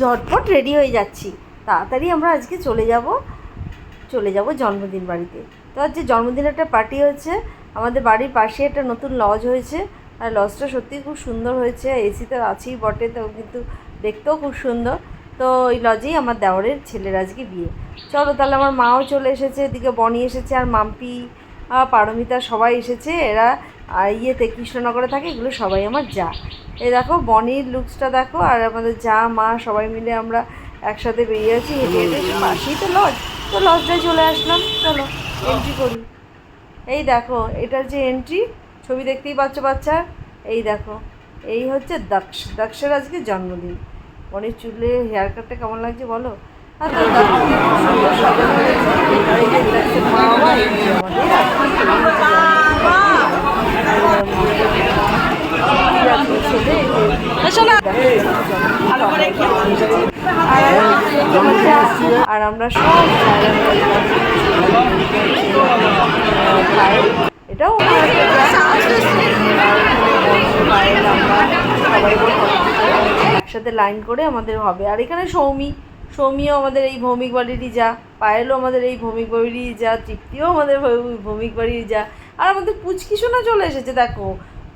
ঝটপট রেডি হয়ে যাচ্ছি। তাড়াতাড়ি আমরা আজকে চলে যাব চলে যাব জন্মদিন বাড়িতে। তো আজকে জন্মদিনের একটা পার্টি হচ্ছে আমাদের বাড়ির পাশে একটা নতুন লজ হয়েছে। আর লজটা সত্যিই খুব সুন্দর হয়েছে এসি তো আছেই বটে, তো কিন্তু দেখতেও খুব সুন্দর। তো ওই লজেই আমার দেওয়ারের ছেলের আজকে বিয়ে। চলো তাহলে আমার মাও চলে এসেছে, এদিকে বনি এসেছে, আর মাম্পি পারমিতা সবাই এসেছে। এরা আর ইয়েতে কৃষ্ণনগরে থাকে, এগুলো সবাই আমার যা। এই দেখো, বনির লুকসটা দেখো, আর আমাদের যা, মা সবাই মিলে আমরা একসাথে বেরিয়ে আছি, হেঁটে হেঁটে পাশেই তো লজ তো লজটায় চলে আসলাম, চলো এন্ট্রি করি। এই দেখো, এটার যে এন্ট্রি ছবি দেখতেই পাচ্ছ বাচ্চা? এই দেখো, এই হচ্ছে দক্ষ, দক্ষের আজকে জন্মদিন। বনির চুলে হেয়ার কাটটা কেমন লাগছে বলো? আর তো দক্ষকে খুব সুন্দর সাজানো হয়েছে। আর এই যে দক্ষের মা বাবা, এই যে আমাদের আর আমরা সব এটাও একসাথে লাইন করে আমাদের হবে। আর এখানে সৌমি, সৌমিও আমাদের এই ভৌমিক বাড়িরই যা, পায়েলও আমাদের এই ভৌমিক বাড়িরই যা, তৃপ্তিও আমাদের ভৌমিক বাড়ির যা। আর আমাদের পুচকি সোনা চলে এসেছে, দেখো।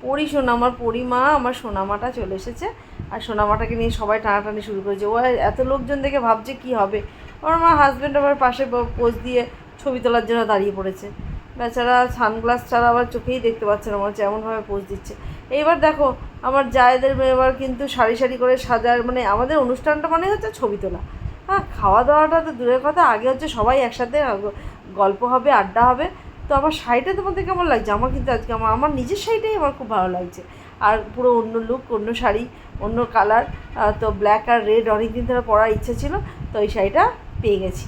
পরি সোনা, আমার পরিমা আমার সোনামাটা চলে এসেছে। আর সোনামাটাকে নিয়ে সবাই টানাটানি শুরু করেছে। ও এত লোকজন দেখে ভাবছে কি হবে। আমার আমার হাজব্যান্ড আমার পাশে পোজ দিয়ে ছবি তোলার জন্য দাঁড়িয়ে পড়েছে। বেচারা সানগ্লাস ছাড়া আবার চোখেই দেখতে পাচ্ছে না হচ্ছে এমনভাবে পোজ দিচ্ছে। এইবার দেখো, আমার জায়েদের এবার কিন্তু সারি সারি করে সাজার মানে আমাদের অনুষ্ঠানটা মানে হচ্ছে ছবি তোলা। হ্যাঁ খাওয়া দাওয়াটা তো দূরের কথা, আগে হচ্ছে সবাই একসাথে গল্প হবে, আড্ডা হবে। তো আমার শাড়িটা তোমাদের কেমন লাগছে? আমার কিন্তু আজকে আমার আমার নিজের শাড়িটাই আমার খুব ভালো লাগছে। আর পুরো অন্য লুক অন্য শাড়ি, অন্য কালার তো ব্ল্যাক আর রেড অনেক দিন ধরে পরার ইচ্ছে ছিল, তো এই শাড়িটা পেয়ে গেছি।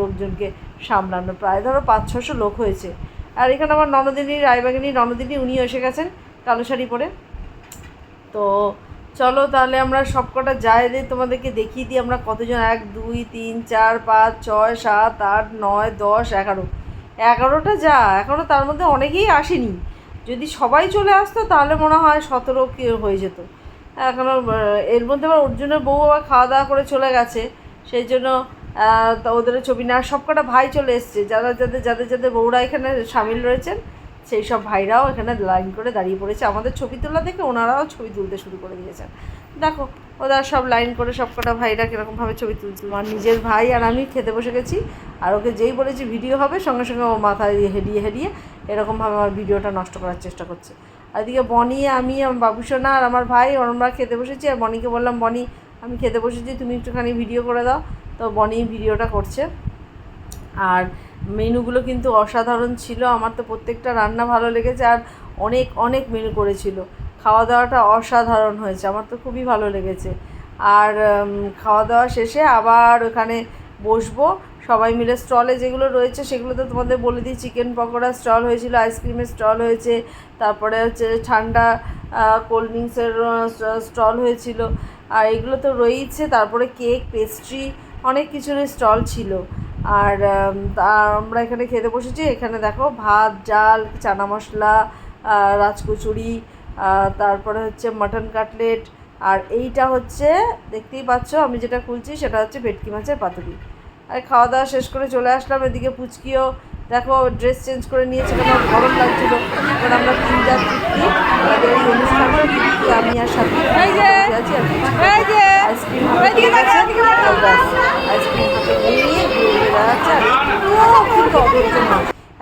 লোকজনকে সামলানো। প্রায় ধরো পাঁচ, ছশো লোক হয়েছে। আর এখানে আমার ননদিনী, রায়বাগিনী ননদিনী, উনিও এসে গেছেন কালো শাড়ি পরে। তো চলো তাহলে আমরা সবকটা যাই দিয়ে তোমাদেরকে দেখিয়ে দিই, আমরা কতজন? এক, দুই, তিন, চার, পাঁচ, ছয়, সাত, আট, নয়, দশ, এগারো। এগারোটা যা এখনও তার মধ্যে অনেকেই আসেনি। যদি সবাই চলে আসতো তাহলে মনে হয় সতেরো কি হয়ে যেত। এখনও এর মধ্যে আবার অর্জুনের বউ আবার খাওয়া দাওয়া করে চলে গেছে। সেই জন্য ওদের ছবি না, সবকটা ভাই চলে এসছে। যারা যাদের যাদের যাদের বউরা এখানে সামিল রয়েছেন সেই সব ভাইরাও এখানে লাইন করে দাঁড়িয়ে পড়েছে। আমাদের ছবি তোলা দেখে ওনারাও ছবি তুলতে শুরু করে দিয়েছেন। দেখো, ওরা সব লাইন করে সব কটা ভাইরা কীরকমভাবে ছবি তুলছিল আমার নিজের ভাই আর আমি খেতে বসে গেছি, আর ওকে যেই বলেছি ভিডিও হবে, সঙ্গে সঙ্গে ও মাথায় দিয়ে হেলিয়ে হেলিয়ে এরকমভাবে আমার ভিডিওটা নষ্ট করার চেষ্টা করছে। আর এদিকে বনি, আমি, আমার বাবুসোনা আর আমার ভাই, আমরা খেতে বসেছি। আর বনিকে বললাম, বনি, আমি খেতে বসেছি, তুমি একটুখানি ভিডিও করে দাও। তো বনি ভিডিওটা করছে। আর মেনুগুলো কিন্তু অসাধারণ ছিল। আমার তো প্রত্যেকটা রান্না ভালো লেগেছে আর অনেক অনেক মেনু করেছিল। খাওয়া দাওয়াটা অসাধারণ হয়েছে, আমার তো খুবই ভালো লেগেছে। আর খাওয়া দাওয়া শেষে আবার ওখানে বসবো। সবাই মিলে স্টলে যেগুলো রয়েছে সেগুলো তো তোমাদের বলে দিই। চিকেন পকোড়া স্টল হয়েছিল, আইসক্রিমের স্টল হয়েছে, তারপরে হচ্ছে ঠান্ডা কোল্ড ড্রিঙ্কসের স্টল হয়েছিল। আর এগুলো তো রয়েইছে, তারপরে কেক, পেস্ট্রি, অনেক কিছুর স্টল ছিল। আর আমরা এখানে খেতে বসেছি। এখানে দেখো ভাত ডাল চানা মশলা রাজকচুরি তারপরে হচ্ছে মাটন কাটলেট। আর এইটা হচ্ছে দেখতেই পাচ্ছ আমি যেটা খুলছি সেটা হচ্ছে ভেটকি মাছের পাতুরি। আর খাওয়া দাওয়া শেষ করে চলে আসলাম এদিকে পুচকিও দেখো ড্রেস চেঞ্জ করে নিয়েছে গরম লাগছিল। এবার আমরা তিন চার তৃপ্তি আমাদের এই অনুষ্ঠানে তৃপ্তি আমি আর সাথে। আইসক্রিম আইসক্রিম হাতে নিয়ে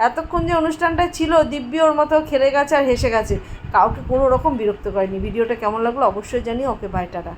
এতক্ষণ যে অনুষ্ঠানটা ছিল, দিব্যি ওর মতো খেলে গেছে আর হেসে গেছে। কাউকে কোনো রকম বিরক্ত করেনি। ভিডিওটা কেমন লাগল অবশ্যই জানি ওকে বাই টাটা।